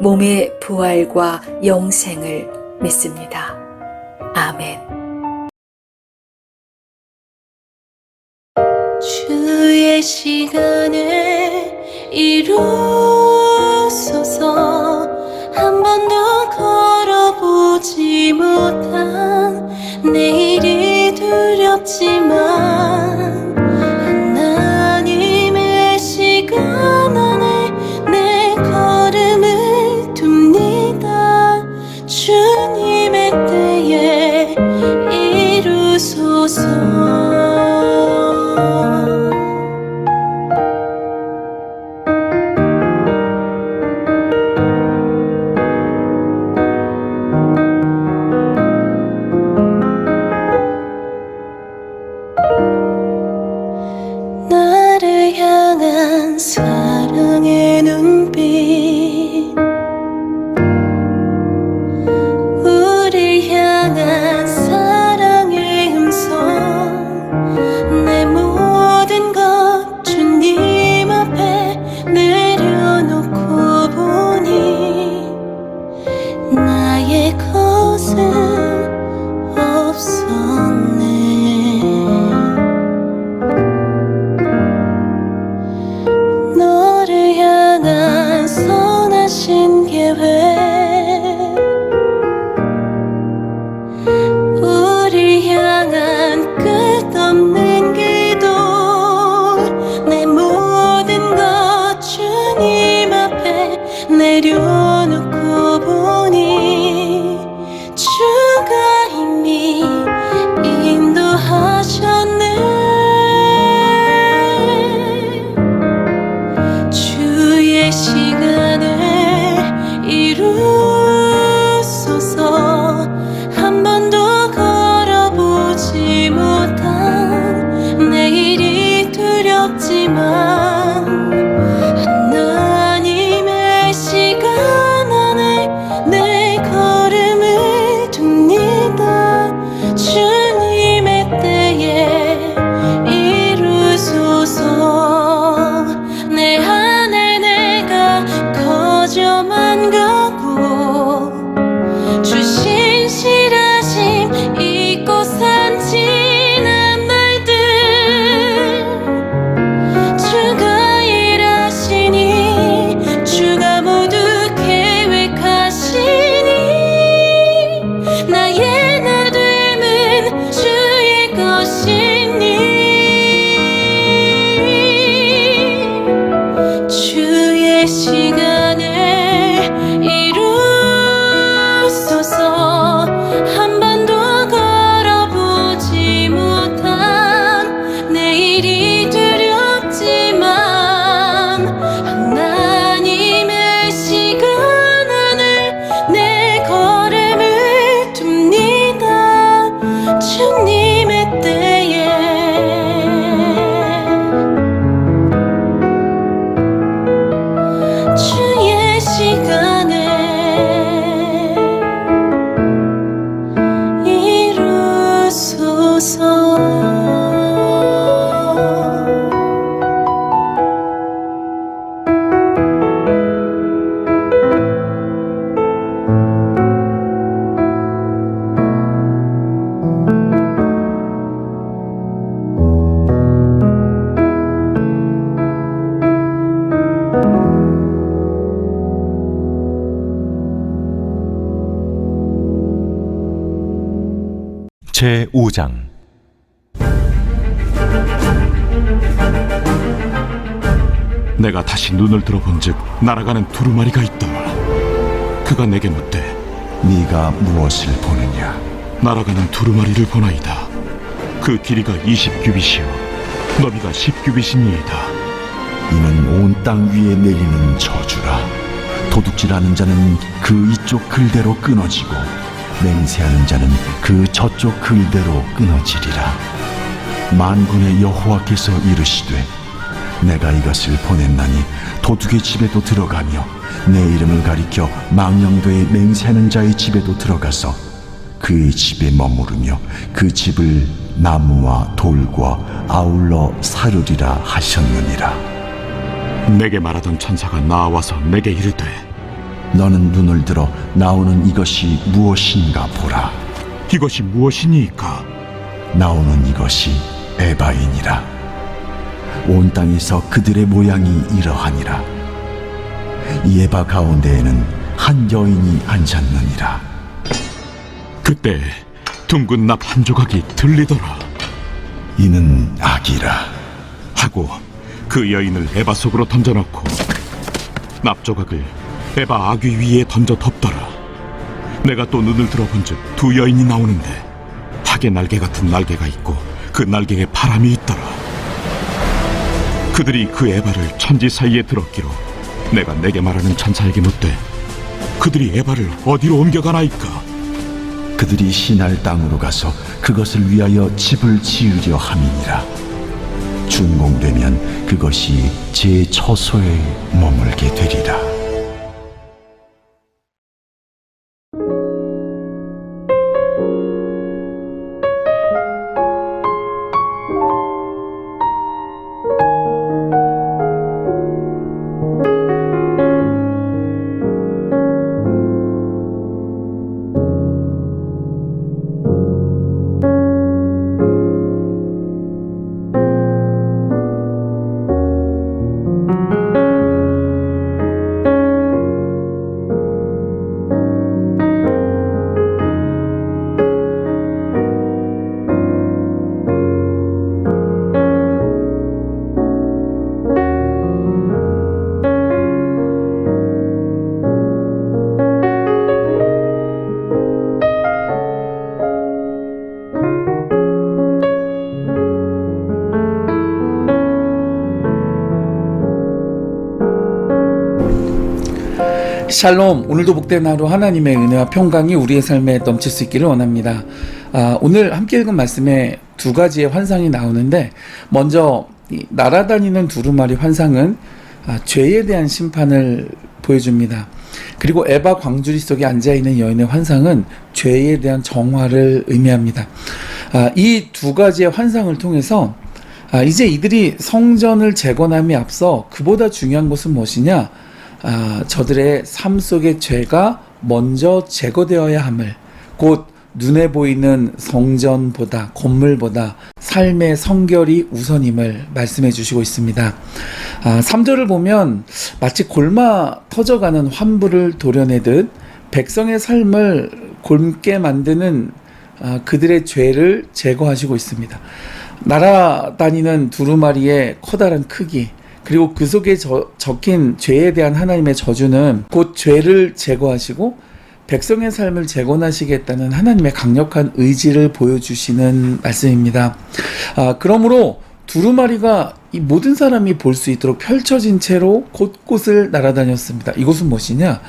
몸의 부활과 영생을 믿습니다. 아멘. 주의 시간을 이루소서 한 번도 걸어보지 못한 내일이 두렵지만 계 거저만 가고 제 5장 내가 다시 눈을 들어본즉 날아가는 두루마리가 있더라. 그가 내게 묻되 네가 무엇을 보느냐? 날아가는 두루마리를 보나이다. 그 길이가 20규빗이요 너비가 10규빗이니이다. 이는 온 땅 위에 내리는 저주라. 도둑질하는 자는 그 이쪽 글대로 끊어지고 맹세하는 자는 그 저쪽 글대로 끊어지리라. 만군의 여호와께서 이르시되 내가 이것을 보냈나니 도둑의 집에도 들어가며 내 이름을 가리켜 망령도에 맹세하는 자의 집에도 들어가서 그의 집에 머무르며 그 집을 나무와 돌과 아울러 사르리라 하셨느니라. 내게 말하던 천사가 나와서 내게 이르되 너는 눈을 들어 나오는 이것이 무엇인가 보라. 이것이 무엇이니까? 나오는 이것이 에바인이라. 온 땅에서 그들의 모양이 이러하니라. 이 에바 가운데에는 한 여인이 앉았느니라. 그때 둥근 납 한 조각이 들리더라. 이는 악이라. 하고 그 여인을 에바 속으로 던져넣고 납 조각을 에바 아귀 위에 던져 덮더라. 내가 또 눈을 들어본즉 두 여인이 나오는데 하계 날개 같은 날개가 있고 그 날개에 바람이 있더라. 그들이 그 에바를 천지 사이에 들었기로 내가 내게 말하는 천사에게 묻되 그들이 에바를 어디로 옮겨가나이까? 그들이 신할 땅으로 가서 그것을 위하여 집을 지으려 함이니라. 준공되면 그것이 제 처소에 머물게 되리라. 샬롬 오늘도 복된 하루 하나님의 은혜와 평강이 우리의 삶에 넘칠 수 있기를 원합니다. 아, 오늘 함께 읽은 말씀에 두 가지의 환상이 나오는데 먼저 이 날아다니는 두루마리 환상은 아, 죄에 대한 심판을 보여줍니다. 그리고 에바 광주리 속에 앉아있는 여인의 환상은 죄에 대한 정화를 의미합니다. 아, 이 두 가지의 환상을 통해서 아, 이제 이들이 성전을 재건함에 앞서 그보다 중요한 것은 무엇이냐 아, 저들의 삶 속의 죄가 먼저 제거되어야 함을 곧 눈에 보이는 성전보다 건물보다 삶의 성결이 우선임을 말씀해 주시고 있습니다. 아, 3절을 보면 마치 골마 터져가는 환부를 도려내듯 백성의 삶을 곪게 만드는 아, 그들의 죄를 제거하시고 있습니다. 날아다니는 두루마리의 커다란 크기, 그리고 그 속에 저- 적힌 죄에 대한 하나님의 저주는 곧 죄를 제거하시고 백성의 삶을 재건하시겠다는 하나님의 강력한 의지를 보여주시는 말씀입니다. 아, 그러므로 두루마리가 이 모든 사람이 볼 수 있도록 펼쳐진 채로 곳곳을 날아다녔습니다. 이것은 무엇이냐?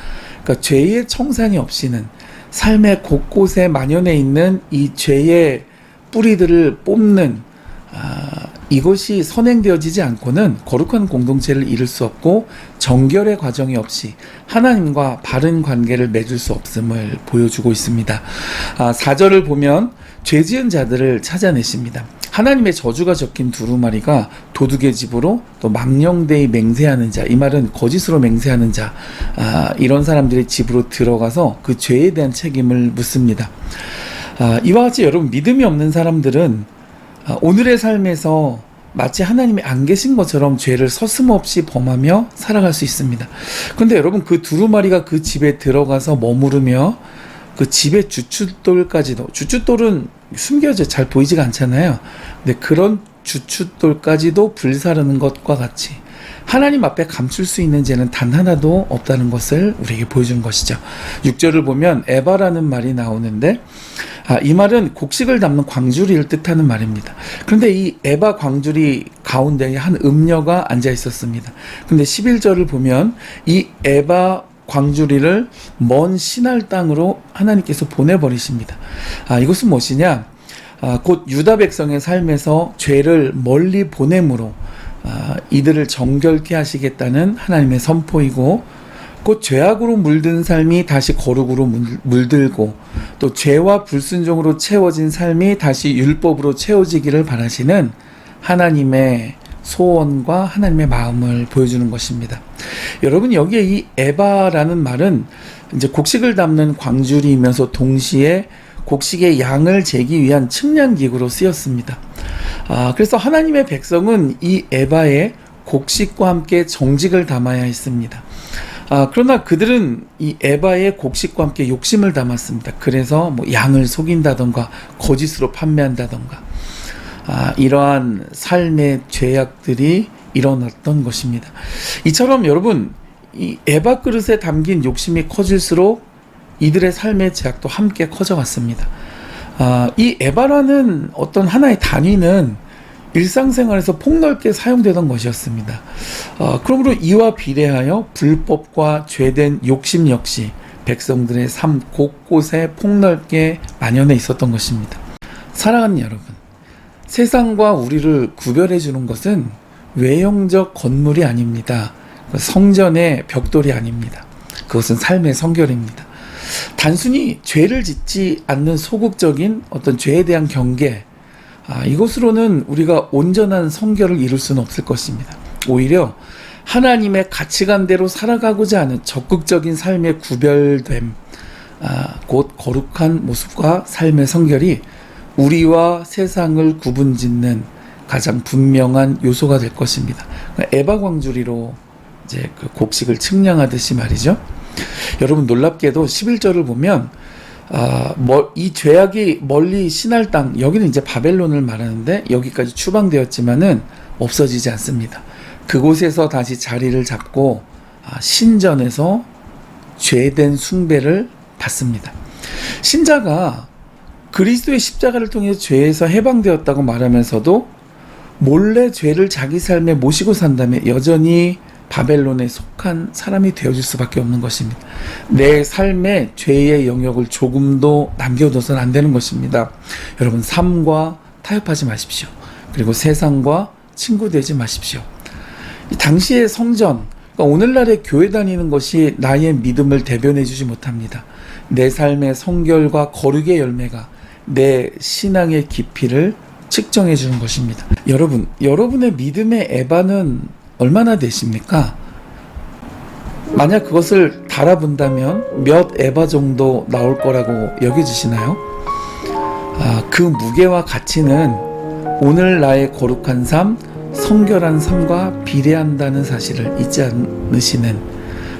그러니까 죄의 청산이 없이는 삶의 곳곳에 만연해 있는 이 죄의 뿌리들을 뽑는 아, 이것이 선행되어지지 않고는 거룩한 공동체를 이룰 수 없고 정결의 과정이 없이 하나님과 바른 관계를 맺을 수 없음을 보여주고 있습니다. 아, 4절을 보면 죄 지은 자들을 찾아내십니다. 하나님의 저주가 적힌 두루마리가 도둑의 집으로 또 망령되이 맹세하는 자, 이 말은 거짓으로 맹세하는 자, 아, 이런 사람들의 집으로 들어가서 그 죄에 대한 책임을 묻습니다. 아, 이와 같이 여러분 믿음이 없는 사람들은 아, 오늘의 삶에서 마치 하나님이 안 계신 것처럼 죄를 서슴없이 범하며 살아갈 수 있습니다. 근데 여러분 그 두루마리가 그 집에 들어가서 머무르며 그 집의 주춧돌까지도 주춧돌은 숨겨져 잘 보이지가 않잖아요. 근데 그런 주춧돌까지도 불사르는 것과 같이 하나님 앞에 감출 수 있는 죄는 단 하나도 없다는 것을 우리에게 보여주는 것이죠. 6절을 보면 에바라는 말이 나오는데 아, 이 말은 곡식을 담는 광주리를 뜻하는 말입니다. 그런데 이 에바 광주리 가운데에 한 음녀가 앉아 있었습니다. 근데 11절을 보면 이 에바 광주리를 먼 신할 땅으로 하나님께서 보내버리십니다. 아, 이것은 무엇이냐? 아, 곧 유다 백성의 삶에서 죄를 멀리 아, 이들을 정결케 하시겠다는 하나님의 선포이고 곧 죄악으로 물든 삶이 다시 거룩으로 물- 물들고 또 죄와 불순종으로 채워진 삶이 다시 율법으로 채워지기를 바라시는 하나님의 소원과 하나님의 마음을 보여주는 것입니다. 여러분 여기에 이 에바라는 말은 이제 곡식을 담는 광주리이면서 동시에 곡식의 양을 재기 위한 측량 기구로 쓰였습니다. 아, 그래서 하나님의 백성은 이 에바에 곡식과 함께 정직을 담아야 했습니다. 아, 그러나 그들은 이 에바의 곡식과 함께 욕심을 담았습니다. 그래서 뭐 양을 속인다던가 거짓으로 판매한다던가 아, 이러한 삶의 죄악들이 일어났던 것입니다. 이처럼 여러분 이 에바 그릇에 담긴 욕심이 커질수록 이들의 삶의 죄악도 함께 커져갔습니다. 아, 이 에바라는 어떤 하나의 단위는 일상생활에서 폭넓게 사용되던 것이었습니다. 아, 그러므로 이와 비례하여 불법과 죄된 욕심 역시 백성들의 삶 곳곳에 폭넓게 만연해 있었던 것입니다. 사랑하는 여러분, 세상과 우리를 구별해 주는 것은 외형적 건물이 아닙니다. 성전의 벽돌이 아닙니다. 그것은 삶의 성결입니다. 단순히 죄를 짓지 않는 소극적인 어떤 죄에 대한 경계, 아, 이것으로는 우리가 온전한 성결을 이룰 수는 없을 것입니다. 오히려 하나님의 가치관대로 살아가고자 하는 적극적인 삶의 구별됨, 아, 곧 거룩한 모습과 삶의 성결이 우리와 세상을 구분짓는 가장 분명한 요소가 될 것입니다. 에바 광주리로 이제 그 곡식을 측량하듯이 말이죠. 여러분 놀랍게도 11절을 보면 아, 뭐, 이 죄악이 멀리 신할 땅, 여기는 이제 바벨론을 말하는데 여기까지 추방되었지만은 없어지지 않습니다. 그곳에서 다시 자리를 잡고 아, 신전에서 죄된 숭배를 받습니다. 신자가 그리스도의 십자가를 통해 죄에서 해방되었다고 말하면서도 몰래 죄를 자기 삶에 모시고 산다면 여전히 바벨론에 속한 사람이 되어줄 수밖에 없는 것입니다. 내 삶에 죄의 영역을 조금도 남겨둬서는 안 되는 것입니다. 여러분, 삶과 타협하지 마십시오. 그리고 세상과 친구 되지 마십시오. 이 당시의 성전, 그러니까 오늘날의 교회 다니는 것이 나의 믿음을 대변해 주지 못합니다. 내 삶의 성결과 거룩의 열매가 내 신앙의 깊이를 측정해 주는 것입니다. 여러분, 여러분의 믿음의 에바는 얼마나 되십니까? 만약 그것을 달아본다면 몇 에바 정도 나올 거라고 여겨지시나요? 아, 그 무게와 가치는 오늘 나의 거룩한 삶, 성결한 삶과 비례한다는 사실을 잊지 않으시는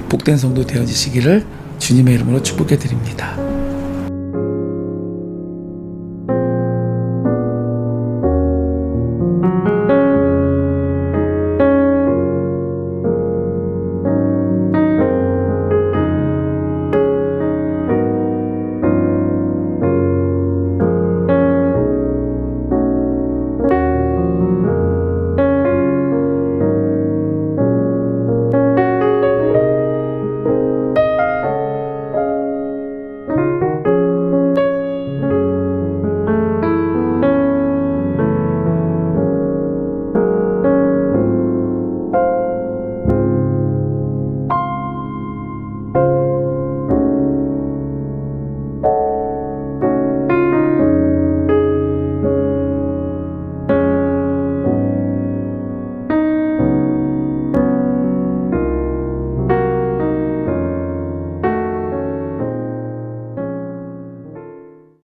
복된 성도 되어지시기를 주님의 이름으로 축복해 드립니다.